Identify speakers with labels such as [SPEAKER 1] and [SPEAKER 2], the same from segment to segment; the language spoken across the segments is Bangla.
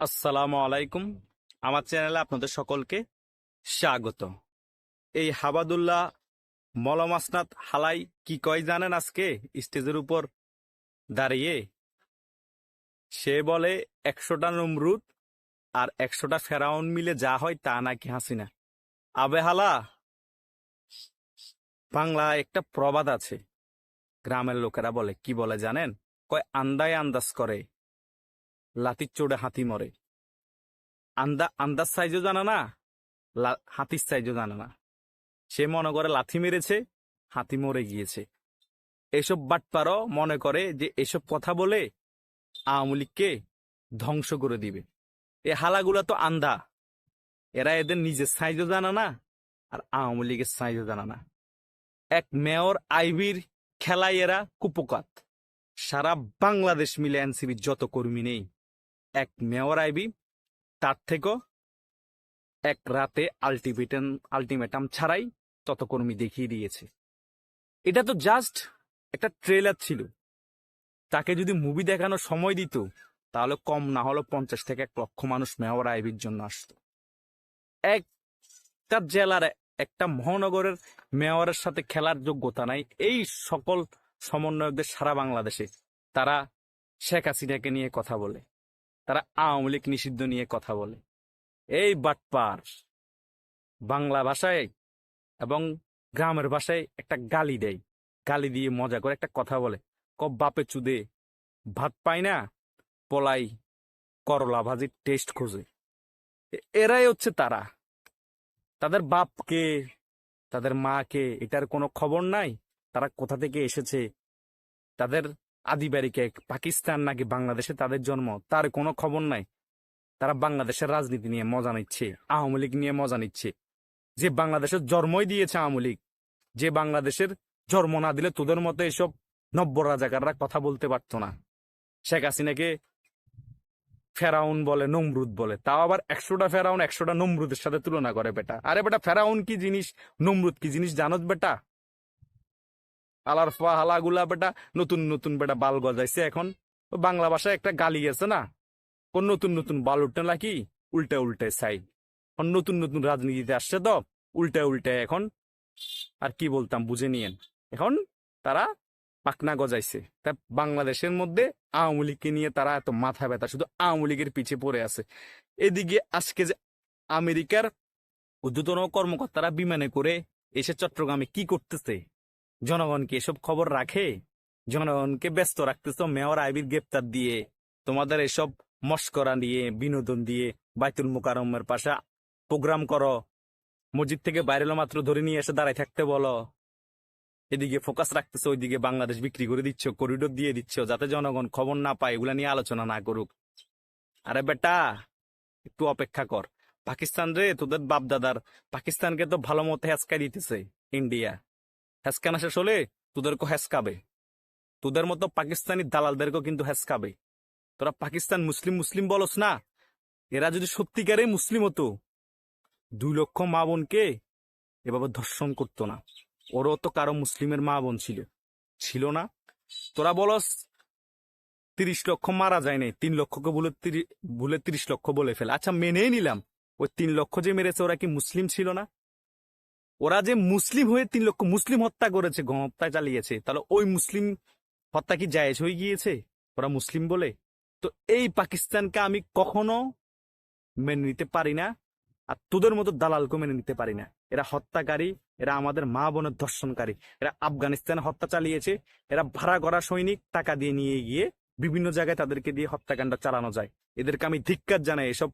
[SPEAKER 1] আসসালামু আলাইকুম। আমার চ্যানেলে আপনাদের সকলকে স্বাগত। এই হাবাদুল্লাহ মলমাসনাথ হালাই কি কয় জানেন আজকে? স্টেজের উপর দাঁড়িয়ে। সে বলে, একশোটা নমরুদ আর একশোটা ফেরাউন মিলে যা হয় তা নাকি হাসিনা। আবে হালা বাংলা একটা প্রবাদ আছে। গ্রামের লোকেরা বলে, কি বলে জানেন? কয়, আন্দায় আন্দাজ করে। লাতির চোড়ে হাতি মরে। আন্দা, আন্দাজ সাইজও জানা না হাতির সাইজও জানা না। সে মনে করে লাথি মেরেছে, হাতি মরে গিয়েছে। এসব বাটপারও মনে করে যে এসব কথা বলে আওয়ামী লীগকে ধ্বংস করে দিবে। এ হালাগুলা তো আন্দা। এরা এদের নিজের সাইজও জানা না, আর আওয়ামী লীগের সাইজও জানা না। এক মেয়র আইবির খেলায় এরা কুপকাত। সারা বাংলাদেশ মিলে এনসিবির যত কর্মী নেই এক মেয়র আইবি, তার থেকেও এক রাতে আলটিমেটাম আলটিমেটাম ছাড়াই তত কর্মী দেখিয়ে দিয়েছে। এটা তো জাস্ট একটা ট্রেলার ছিল। তাকে যদি মুভি দেখানোর সময় দিত, তাহলে কম না হলো পঞ্চাশ থেকে এক লক্ষ মানুষ মেয়র আইবির জন্য আসতো। একটা জেলার একটা মহানগরের মেয়রের সাথে খেলার যোগ্যতা নাই। এই সকল সমন্বয়কদের সারা বাংলাদেশে তারা শেখ হাসিনাকে নিয়ে কথা বলে। তারা আওয়ামী লীগ নিষিদ্ধ নিয়ে কথা বলে। এই বাটপার বাংলা ভাষায় এবং গ্রামের ভাষায় একটা গালি দেয়। গালি দিয়ে মজা করে একটা কথা বলে। কব বাপে চুদে, ভাত পায় না, পলাই করলা ভাজির টেস্ট খোঁজে। এরাই হচ্ছে তারা। তাদের বাপকে, তাদের মাকে, এটার কোনো খবর নাই। তারা কোথা থেকে এসেছে? তাদের আদিবাড়িকে পাকিস্তান নাকি বাংলাদেশে তাদের জন্ম, তার কোনো খবর নাই। তারা বাংলাদেশের রাজনীতি নিয়ে মজা নিচ্ছে, আওয়ামী লীগ নিয়ে মজা নিচ্ছে। যে বাংলাদেশের জন্মই দিয়েছে আওয়ামী লীগ, যে বাংলাদেশের জন্ম না দিলে তোদের মতো এসব নব্য রাজাকাররা কথা বলতে পারতো না। শেখ হাসিনাকে ফেরাউন বলে নমরুদ বলে, তাও আবার একশোটা ফেরাউন একশোটা নমরুদের সাথে তুলনা করে বেটা। আরে বেটা, ফেরাউন কি জিনিস, নমরুদ কি জিনিস জানত বেটা? আলার ফা হালাগুলা বেটা নতুন নতুন বেটা বাল গজাইছে এখন। বাংলা ভাষায় একটা গালি গেছে না? কোন নতুন নতুন বাল উঠে নাকি? উল্টে উল্টে সাই নতুন নতুন রাজনীতিতে আসছে তো উল্টে উল্টে এখন। আর কি বলতাম বুঝে নিয়েন। এখন তারা পাকনা গজাইছে। তা বাংলাদেশের মধ্যে আওয়ামী লীগকে নিয়ে তারা এত মাথা ব্যথা, শুধু আওয়ামী লীগের পিছে পড়ে আছে। এদিকে আজকে যে আমেরিকার ঊর্ধ্বতন কর্মকর্তারা বিমানে করে এসে চট্টগ্রামে কি করতেছে? জনগণকে এসব খবর রাখে? জনগণকে ব্যস্ত রাখতেছ, মেয়র আইবির গ্রেপ্তার দিয়ে, তোমাদের এসব মস্করা দিয়ে বিনোদন দিয়ে, বাইতুল মোকারমের পাশে প্রোগ্রাম করো। মসজিদ থেকে বাইরেলো মাত্র ধরে নিয়ে এসে দাঁড়ায় থাকতে বলো। এদিকে ফোকাস রাখতেছে, ওইদিকে বাংলাদেশ বিক্রি করে দিচ্ছ, করিডোর দিয়ে দিচ্ছ, যাতে জনগণ খবর না পায়, এগুলা নিয়ে আলোচনা না করুক। আরে বেটা, একটু অপেক্ষা কর। পাকিস্তান রে, তোদের বাপদাদার, পাকিস্তানকে তো ভালো মতো হেসকা দিতেছে, ইন্ডিয়া। হেসকানা শেষ হলে তোদেরকে হেসকাবে। তোদের মতো পাকিস্তানি দালালদেরকেও কিন্তু হেসকাবে। তোরা পাকিস্তান মুসলিম মুসলিম বলস না, এরা যদি সত্যিকারে মুসলিম হতো, দুই লক্ষ মা বোনকে এভাবে ধর্ষণ করতো না। ওরও তো কারও মুসলিমের মা বোন ছিল। ছিল না। তোরা বলস, তিরিশ লক্ষ মারা যায় নাই, তিন লক্ষকে বলে ভুলে তিরিশ লক্ষ বলে ফেলে। আচ্ছা মেনেই নিলাম। ওই তিন লক্ষ যে মেরেছে ওরা কি মুসলিম ছিল না? ওরা যে মুসলিম হয়ে তিন লক্ষ মুসলিম হত্যা করেছে গণহত্যা চালিয়েছে, তাহলে ওই মুসলিম হত্যা কি জায়েজ হয়ে গিয়েছে? ওরা মুসলিম বলে? তো এই পাকিস্তানকে আমি কখনো মেনে নিতে পারি না, আর তোদের মতো দালালকে মেনে নিতে পারি না। এরা হত্যাকারী, এরা আমাদের মা বোনের ধর্ষণকারী, এরা আফগানিস্তানে হত্যা চালিয়েছে, এরা ভাড়া করা সৈনিক টাকা দিয়ে নিয়ে গিয়ে বিভিন্ন জায়গায় তাদেরকে দিয়ে হত্যাকাণ্ড চালানো যায়। এদেরকে আমি ধিক্কার জানাই এসব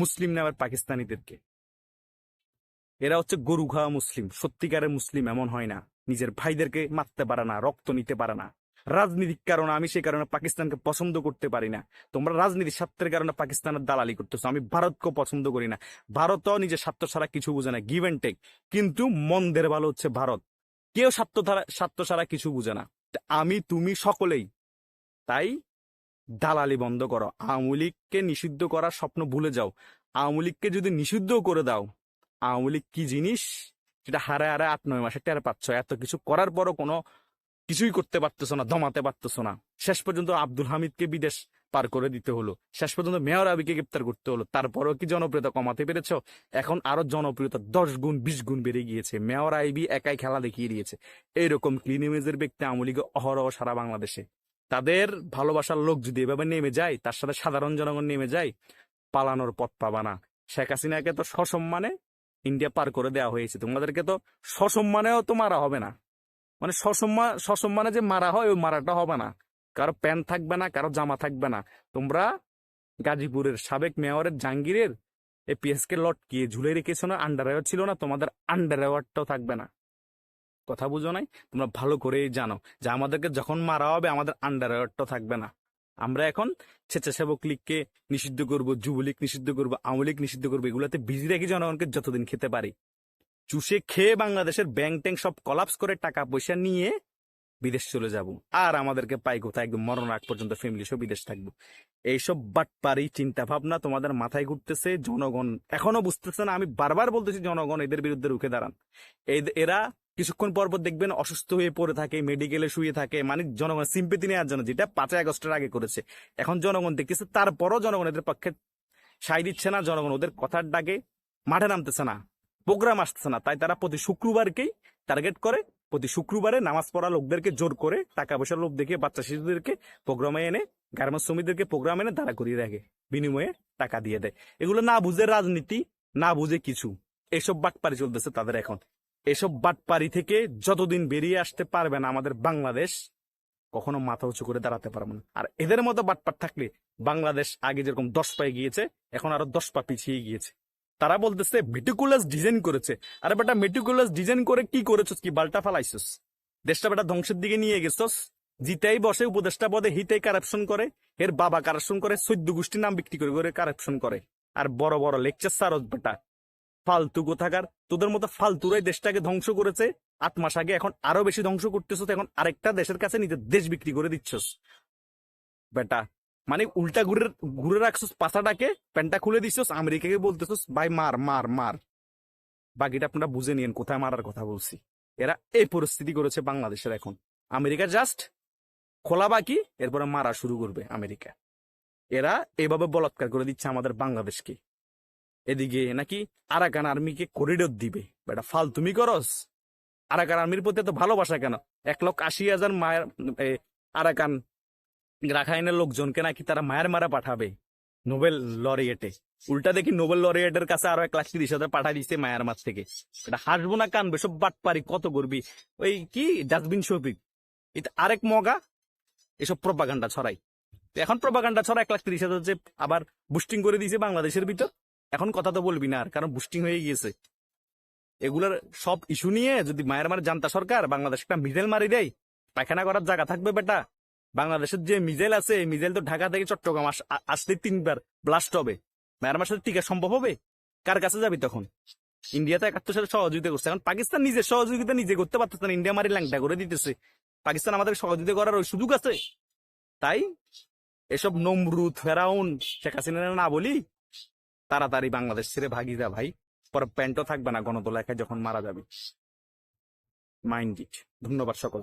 [SPEAKER 1] মুসলিম নামের পাকিস্তানিদেরকে। এরা হচ্ছে গরু খাওয়া মুসলিম। সত্যিকারের মুসলিম এমন হয় না। নিজের ভাইদেরকে মারতে পারে না, রক্ত নিতে পারে না। রাজনীতির কারণে আমি সেই কারণে পাকিস্তানকে পছন্দ করতে পারি না। তোমরা রাজনীতির স্বার্থের কারণে পাকিস্তানের দালালি করতেছো। আমি ভারতকে পছন্দ করি না। ভারতও নিজের স্বার্থ ছাড়া কিছু বুঝে না। গিভ অ্যান্ড টেক কিন্তু মন্দের ভালো হচ্ছে ভারত। কেউ স্বার্থ ছাড়া স্বার্থ ছাড়া কিছু বুঝে না। আমি, তুমি সকলেই। তাই দালালি বন্ধ করো। আওয়ামী লীগকে নিষিদ্ধ করার স্বপ্ন ভুলে যাও। আওয়ামী লীগকে যদি নিষিদ্ধ করে দাও আওয়ামী লীগ কি জিনিস সেটা হারে হারে আট, নয় মাসে টের পাচ্ছ? এত কিছু করার পরও কোনো কিছুই করতে পারতেছো না, দমাতে পারতেছো না। শেষ পর্যন্ত আব্দুল হামিদকে বিদেশ পার করে দিতে হলো। শেষ পর্যন্ত মেয়র আবিকে গ্রেপ্তার করতে হলো। তারপরেও কি জনপ্রিয়তা কমাতে পেরেছ? এখন আরও জনপ্রিয়তা দশ গুণ, বিশ গুণ বেড়ে গিয়েছে। মেয়র আইবি একাই খেলা দেখিয়ে দিয়েছে। এইরকম ক্লিন ইমেজের ব্যক্তি লীগে অহরহ সারা বাংলাদেশে। তাদের ভালোবাসার লোক যদি এভাবে নেমে যায়, তার সাথে সাধারণ জনগণ নেমে যায়, পালানোর পথ পাবা না। শেখ হাসিনাকে তো সসম্মানে ইন্ডিয়া পার করে দেওয়া হয়েছে। তোমাদেরকে তো সসম্মানেও তো মারা হবে না। মানে সসম্মান সসম্মানে যে মারা হয়, ওই মারাটা হবে না। কারও প্যান্ট থাকবে না, কারও জামা থাকবে না। তোমরা গাজীপুরের সাবেক মেয়রের জাহাঙ্গীরের এই পিএসকে লটকিয়ে ঝুলে রেখেছো না আন্ডার ছিল না, তোমাদের আন্ডার থাকবে না। কথা বুঝো নাই? তোমরা ভালো করেই জানো যে আমাদেরকে যখন মারা হবে, আমাদের আন্ডার থাকবে না। আমরা এখন স্বেচ্ছাসেবক লীগকে নিষিদ্ধ করব, যুবলীগ নিষিদ্ধ করব, আওয়ামী লীগ নিষিদ্ধ করব, এগুলোতে বিজি রেখে জনগণকে যতদিন খেতে পারি। চুষে খেয়ে বাংলাদেশের ব্যাংক ট্যাঙ্ক সব কলাপস করে টাকা পয়সা নিয়ে বিদেশ চলে যাব। আর আমাদেরকে পাই কোথায়? একদম মরণ আগ পর্যন্ত ফ্যামিলি সব বিদেশ থাকব। এইসব বাটপারি চিন্তা ভাবনা তোমাদের মাথায় ঘুরতেছে, জনগণ এখনও বুঝতেছে না। আমি বারবার বলতেছি, জনগণ এদের বিরুদ্ধে রুখে দাঁড়ান। এরা কিছুক্ষণ পর পর দেখবেন অসুস্থ হয়ে পড়ে থাকে মেডিকেলে শুয়ে থাকে। মানে জনগণ সিম্পেতি নেওয়ার জন্য যেটা পাঁচই আগস্টের আগে করেছে। এখন জনগণ দেখতেছে, তারপরও জনগণ এদের পক্ষে সাই দিচ্ছে না। জনগণ ওদের কথার ডাকে মাঠে নামতেছে না, প্রোগ্রাম আসতেছে না। তাই তারা প্রতি শুক্রবারকেই টার্গেট করে, প্রতি শুক্রবারে নামাজ পড়া লোকদেরকে জোর করে টাকা পয়সার লোক দেখে বাচ্চা শিশুদেরকে প্রোগ্রামে এনে গার্মেন্টস শ্রমিকদেরকে প্রোগ্রাম এনে দাঁড়া করিয়ে রাখে, বিনিময়ে টাকা দিয়ে দেয়। এগুলো না বুঝে রাজনীতি, না বুঝে কিছু। এসব বাটপারি চলতেছে তাদের এখন। এসব বাটপারি থেকে যতদিন বেরিয়ে আসতে পারবে না আমাদের বাংলাদেশ, কখনো মাথা উঁচু করে দাঁড়াতে পারব না। আর এদের মতো বাটপাট থাকলে বাংলাদেশ আগে যেরকম দশ পায়ে গিয়েছে এখন আরও দশ পা পিছিয়ে গিয়েছে। তারা বলতেছে মেটিকুলাস ডিজাইন করেছে। আরে বেটা মেটিকুলাস ডিজাইন করে কি করেছস? কি বাল্টা ফালাইছস? দেশটা বেটা ধ্বংসের দিকে নিয়ে গেছস। জিতাই বসে উপদেষ্টা পদে, হিতেই কারাপশন করে। এর বাবা কারাপশন করে, চোদ্দ গোষ্ঠীর নাম বিক্রি করে করে কারাপশন করে। আর বড় বড় লেকচার সারস বেটা ফালতু কোথাকার তোদের মতো ফালতুরাই দেশটাকে ধ্বংস করেছে। আট মাস আগে এখন আরও বেশি ধ্বংস করতেছ এখন আরেকটা দেশের কাছে নিজের দেশ বিক্রি করে দিচ্ছস। বেটা মানে উল্টা ঘুরে ঘুরে রাখছস পাছাটাকে, প্যান্টটা খুলে দিছস আমেরিকাকে বলতেছস, ভাই, মার মার মার। বাকিটা আপনারা বুঝে নিন কোথায় মারার কথা বলছি। এরা এই পরিস্থিতি করেছে বাংলাদেশের এখন। আমেরিকা জাস্ট খোলা বাকি, এরপরে মারা শুরু করবে আমেরিকা। এরা এভাবে বলাৎকার করে দিচ্ছে আমাদের বাংলাদেশকে। এদিকে নাকি আরাকান আর্মিকে করিডোর দিবে। বেটা ফাল তুমি করস। আরাকান আর্মির প্রতি এত ভালোবাসা কেন? এক লক্ষ আশি হাজার মায়ের আরাকান রাখাইনের লোকজনকে নাকি তারা মায়ের মারা পাঠাবে নোবেল লরিয়েটে। উল্টা দেখি নোবেল লরিয়েটের কাছে আরও এক লাখ তিরিশ হাজার পাঠা দিচ্ছে মায়ের মাছ থেকে। এটা হাসবো না কানবে, সব বাট পারি কত করবি? ওই কি? ডাস্টবিন শফিক। এটা আরেক মগা। এসব প্রপাগান্ডা ছড়াই এখন প্রপাগান্ডা ছড়া এক লাখ তিরিশ হাজার যে আবার বুস্টিং করে দিয়েছে বাংলাদেশের ভিতর। এখন কথা তো বলবি না, আর কারণ বুস্টিং হয়ে গিয়েছে। এগুলার সব ইস্যু নিয়ে যদি মায়ের মারে জানতা সরকার বাংলাদেশ একটা মিজেল মারি দেয়, পায়খানা করার জায়গা থাকবে বেটা। বাংলাদেশের যে মিজেল আছে, এই মিজেল তো ঢাকা থেকে চট্টগ্রাম আস- আ- আসলে তিনবার ব্লাস্ট হবে। মায়ানমার সাথে টিকা সম্ভব হবে? কার কাছে যাবি তখন? ইন্ডিয়া তো একাত্তর সাথে সহযোগিতা করছে। এখন পাকিস্তান নিজে সহযোগিতা নিজে করতে পারতেছে না, ইন্ডিয়া মারি ল্যাংটা করে দিতেছে। পাকিস্তান আমাদের সহযোগিতা করার ওই সুযোগ আছে। তাই এসব নমরুদ, ফেরাউন, শেখ হাসিনা না বলি তাড়াতাড়ি বাংলাদেশ ছেড়ে ভাগি যা ভাই। পরে প্যান্টও থাকবে না গণতলায় যখন মারা যাবে। Mind it. ধন্যবাদ সকল